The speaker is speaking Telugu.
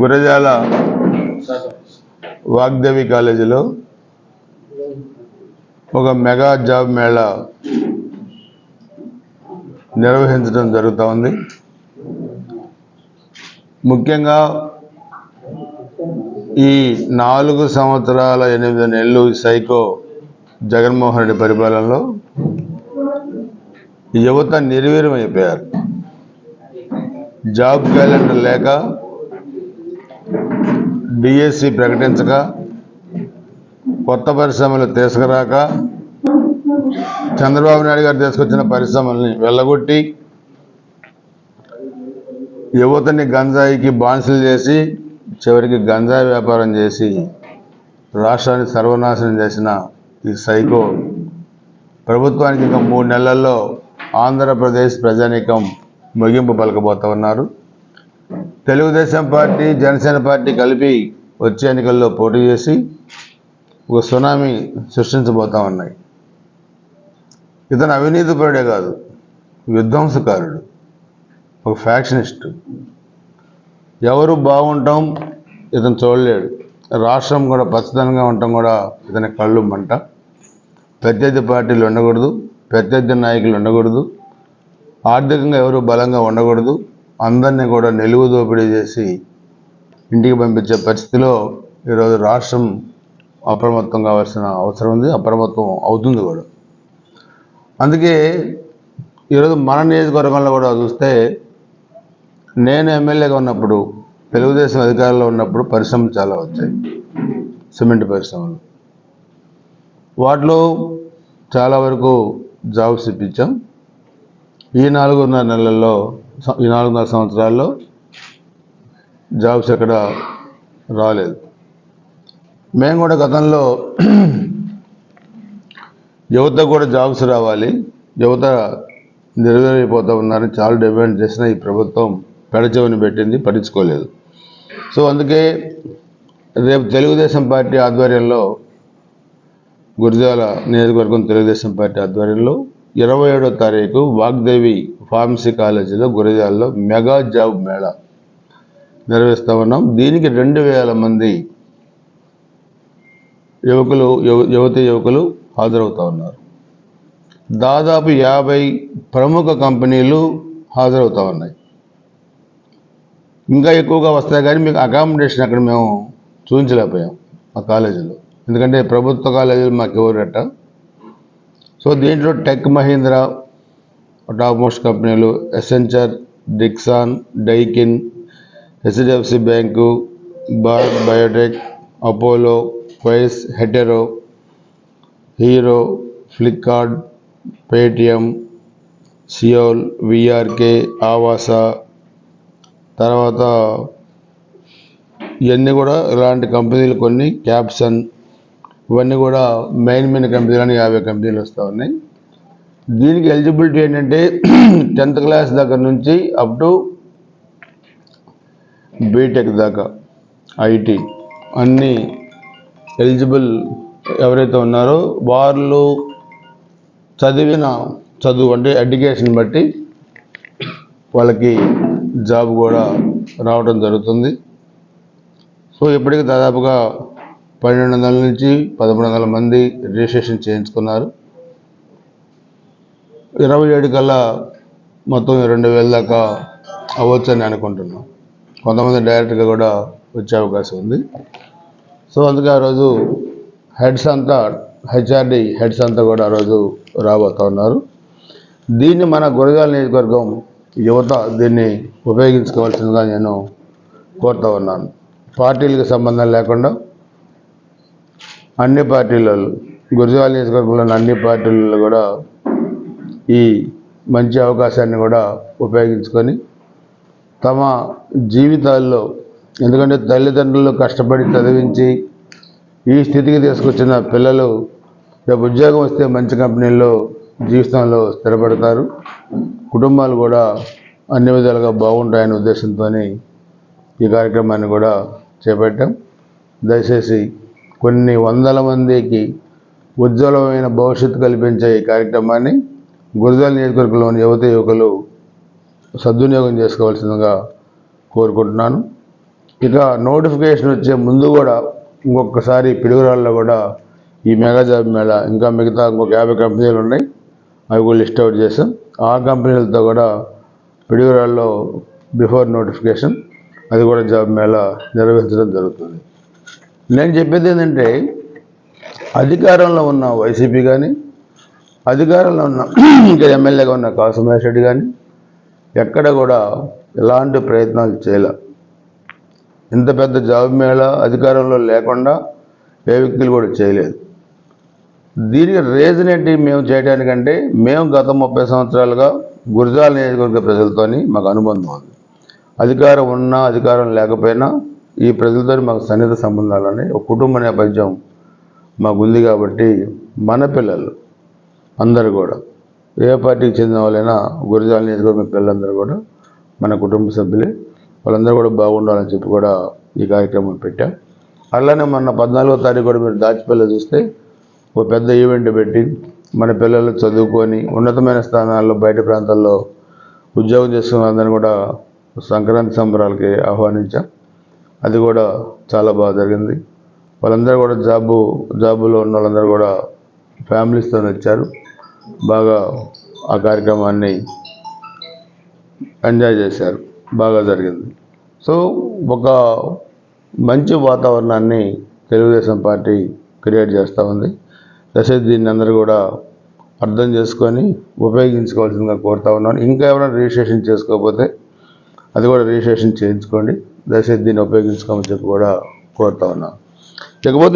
గురజాల వాగ్దేవి కాలేజీలో ఒక మెగా జాబ్ మేళా నిర్వహించడం జరుగుతూ ఉంది. ముఖ్యంగా ఈ నాలుగు సంవత్సరాల ఎనిమిది నెలలు సైకో జగన్మోహన్ రెడ్డి పరిపాలనలో యువత నిర్వీర్యమైపోయారు. అయిపోయారు జాబ్ క్యాలెండర్ లేక డిఎస్సి ప్రకటించక కొత్త పరిశ్రమలు తీసుకురాక చంద్రబాబు నాయుడు గారు తీసుకొచ్చిన పరిశ్రమల్ని వెళ్ళగొట్టి యువతని గంజాయికి బాన్సలు చేసి చివరికి గంజాయి వ్యాపారం చేసి రాష్ట్రాన్ని సర్వనాశనం చేసిన ఈ సైకో ప్రభుత్వానికి ఇంకా మూడు నెలల్లో ఆంధ్రప్రదేశ్ ప్రజానీకం ముగింపు పలకబోతా ఉన్నారు. తెలుగుదేశం పార్టీ జనసేన పార్టీ కలిపి వచ్చే ఎన్నికల్లో పోటీ చేసి ఒక సునామీ సృష్టించబోతా ఉన్నాయి. ఇతను అవినీతిపరుడే కాదు విధ్వంసకారుడు ఒక ఫ్యాక్షనిస్టు. ఎవరు బాగుంటాం ఇతను చూడలేడు. రాష్ట్రం కూడా పచ్చదనంగా ఉండటం కూడా ఇతని కళ్ళు మంట. ప్రత్యర్థి పార్టీలు ఉండకూడదు ప్రత్యర్థి నాయకులు ఉండకూడదు. ఆర్థికంగా ఎవరు బలంగా ఉండకూడదు అందరినీ కూడా నిలువు దోపిడీ చేసి ఇంటికి పంపించే పరిస్థితిలో ఈరోజు రాష్ట్రం అప్రమత్తం కావాల్సిన అవసరం ఉంది అప్రమత్తం అవుతుంది కూడా. అందుకే ఈరోజు మన నియోజకవర్గంలో కూడా చూస్తే నేను ఎమ్మెల్యేగా ఉన్నప్పుడు తెలుగుదేశం అధికారంలో ఉన్నప్పుడు పరిశ్రమలు చాలా వచ్చాయి. సిమెంట్ పరిశ్రమలు. వాటిలో చాలా వరకు జాబ్స్ ఇప్పించాం ఈ నాలుగున్నర నెలల్లో ఈ నాలుగున్నర సంవత్సరాల్లో జాబ్స్ ఎక్కడ రాలేదు. మేము కూడా గతంలో యువత కూడా జాబ్స్ రావాలి. యువత నెరవేరైపోతూ ఉన్నారని చాలా డిమాండ్ చేసిన ఈ ప్రభుత్వం పెడచెవిని పెట్టింది పట్టించుకోలేదు. సో అందుకే రేపు తెలుగుదేశం పార్టీ ఆధ్వర్యంలో గురజాల నియోజకవర్గం తెలుగుదేశం పార్టీ ఆధ్వర్యంలో ఇరవై ఏడో తారీఖు వాగ్దేవి ఫార్మసీ కాలేజీలో గురజాల్లో మెగా జాబ్ మేళా నిర్వహిస్తూ ఉన్నాం. దీనికి రెండు వేల మంది యువకులు యువ- యువతి యువకులు హాజరవుతూ ఉన్నారు. దాదాపు యాభై ప్రముఖ కంపెనీలు హాజరవుతూ ఉన్నాయి. ఇంకా ఎక్కువగా వస్తాయి కానీ మీకు అకామిడేషన్ అక్కడ మేము చూపించలేకపోయాం మా కాలేజీలో. ఎందుకంటే ప్రభుత్వ కాలేజీలు మాకు ఎవరట సో దీంట్లో టెక్ మహీంద్రా టాప్ మోస్ట్ కంపెనీలు Accenture Dixon Daikin HDFC bank Bharat Biotech Apollo క్వైస్ hetero hero Flipkart Paytm సియోల్ విఆర్కే ఆవాస తర్వాత ఇవన్నీ కూడా ఇలాంటి కంపెనీలు కొన్ని క్యాప్సన్ ఇవన్నీ కూడా మెయిన్ మెయిన్ కంపెనీలు యాభై కంపెనీలు వస్తూ ఉన్నాయి. దీనికి ఎలిజిబిలిటీ ఏంటంటే టెన్త్ క్లాస్ దగ్గర నుంచి అప్ టు బీటెక్ దాకా ఐటీ అన్నీ ఎలిజిబుల్ ఎవరైతే ఉన్నారో వాళ్ళు చదివిన చదువు అంటే ఎడ్యుకేషన్ బట్టి వాళ్ళకి జాబ్ కూడా రావడం జరుగుతుంది. సో ఇప్పటికి దాదాపుగా పన్నెండు వందల నుంచి పదమూడు వందల మంది రిజిస్ట్రేషన్ చేయించుకున్నారు. ఇరవై ఏడు కల్లా మొత్తం రెండు వేల దాకా అవ్వచ్చని అనుకుంటున్నాం. కొంతమంది డైరెక్ట్గా కూడా వచ్చే అవకాశం ఉంది. సో అందుకే ఆ రోజు హెడ్స్ అంతా హెచ్ఆర్డి హెడ్స్ అంతా కూడా ఆ రోజు రాబోతూ ఉన్నారు. దీన్ని మన గురజాల నియోజకవర్గం యువత దీన్ని ఉపయోగించుకోవాల్సిందిగా నేను కోరుతూ ఉన్నాను. పార్టీలకు సంబంధం లేకుండా అన్ని పార్టీలలో గురజాల నియోజకవర్గంలో అన్ని పార్టీలలో కూడా ఈ మంచి అవకాశాన్ని కూడా ఉపయోగించుకొని తమ జీవితాల్లో ఎందుకంటే తల్లిదండ్రులు కష్టపడి చదివించి ఈ స్థితికి తీసుకొచ్చిన పిల్లలు రేపు ఉద్యోగం వస్తే మంచి కంపెనీల్లో జీవితంలో స్థిరపడతారు. కుటుంబాలు కూడా అన్ని విధాలుగా బాగుంటాయనే ఉద్దేశంతో ఈ కార్యక్రమాన్ని కూడా చేపట్టాం. దయచేసి కొన్ని వందల మందికి ఉజ్వలమైన భవిష్యత్తు కల్పించే ఈ కార్యక్రమాన్ని గురజాల నియోజకవర్గంలోని యువత యువకులు సద్వినియోగం చేసుకోవాల్సిందిగా కోరుకుంటున్నాను. ఇక నోటిఫికేషన్ వచ్చే ముందు కూడా ఇంకొకసారి పిడుగురాల్లో కూడా ఈ మెగా జాబ్ మేళా ఇంకా మిగతా ఇంకొక యాభై కంపెనీలు ఉన్నాయి. అవి కూడా లిస్ట్ అవుట్ చేసాం ఆ కంపెనీలతో కూడా పిడుగురాల్లో బిఫోర్ నోటిఫికేషన్ అది కూడా జాబ్ మేళా నిర్వహించడం జరుగుతుంది. నేను చెప్పేది ఏంటంటే అధికారంలో ఉన్న వైసీపీ కానీ అధికారంలో ఉన్న ఇంకా ఎమ్మెల్యేగా ఉన్న కాసుమహేష్ రెడ్డి కానీ ఎక్కడ కూడా ఎలాంటి ప్రయత్నాలు చేయలే. ఇంత పెద్ద జాబ్ మేళా అధికారంలో లేకుండా ఏ వ్యక్తులు కూడా చేయలేదు. దీనికి రీజన్ ఏంటి మేము చేయడానికంటే మేము గత ముప్పై సంవత్సరాలుగా గురజాల నియోజకవర్గ ప్రజలతోని మాకు అనుబంధం ఉంది. అధికారం ఉన్నా అధికారం లేకపోయినా ఈ ప్రజలతో మాకు సన్నిహిత సంబంధాలని ఒక కుటుంబ నేపథ్యం మాకు ఉంది కాబట్టి మన పిల్లలు అందరూ కూడా ఏ పార్టీకి చెందిన వాళ్ళైనా గురజాల నియోజకవర్గం పిల్లలందరూ కూడా మన కుటుంబ సభ్యులే వాళ్ళందరూ కూడా బాగుండాలని చెప్పి కూడా ఈ కార్యక్రమం పెట్టాం. అలానే మొన్న పద్నాలుగో తారీఖు కూడా మీరు దాచిపిల్ల చూస్తే ఒక పెద్ద ఈవెంట్ పెట్టి మన పిల్లలు చదువుకొని ఉన్నతమైన స్థానాల్లో బయట ప్రాంతాల్లో ఉద్యోగం చేసుకున్న అందరిని కూడా సంక్రాంతి సంబరాలకి ఆహ్వానించాం. అది కూడా చాలా బాగా జరిగింది. వాళ్ళందరూ కూడా జాబు జాబులో ఉన్న వాళ్ళందరూ కూడా ఫ్యామిలీస్తో వచ్చారు. బాగా ఆ కార్యక్రమాన్ని ఎంజాయ్ చేశారు. బాగా జరిగింది. సో ఒక మంచి వాతావరణాన్ని తెలుగుదేశం పార్టీ క్రియేట్ చేస్తూ ఉంది. దశరథ్ దీన్ని అందరూ కూడా అర్థం చేసుకొని ఉపయోగించుకోవాల్సిందిగా కోరుతా ఉన్నాను. ఇంకా ఎవరైనా రిజిస్ట్రేషన్ చేసుకోకపోతే అది కూడా రిజిస్ట్రేషన్ చేయించుకోండి. దయచేసి దీన్ని ఉపయోగించుకోమని చెప్పి కూడా కోరుతా ఉన్నాం. ఇకపోతే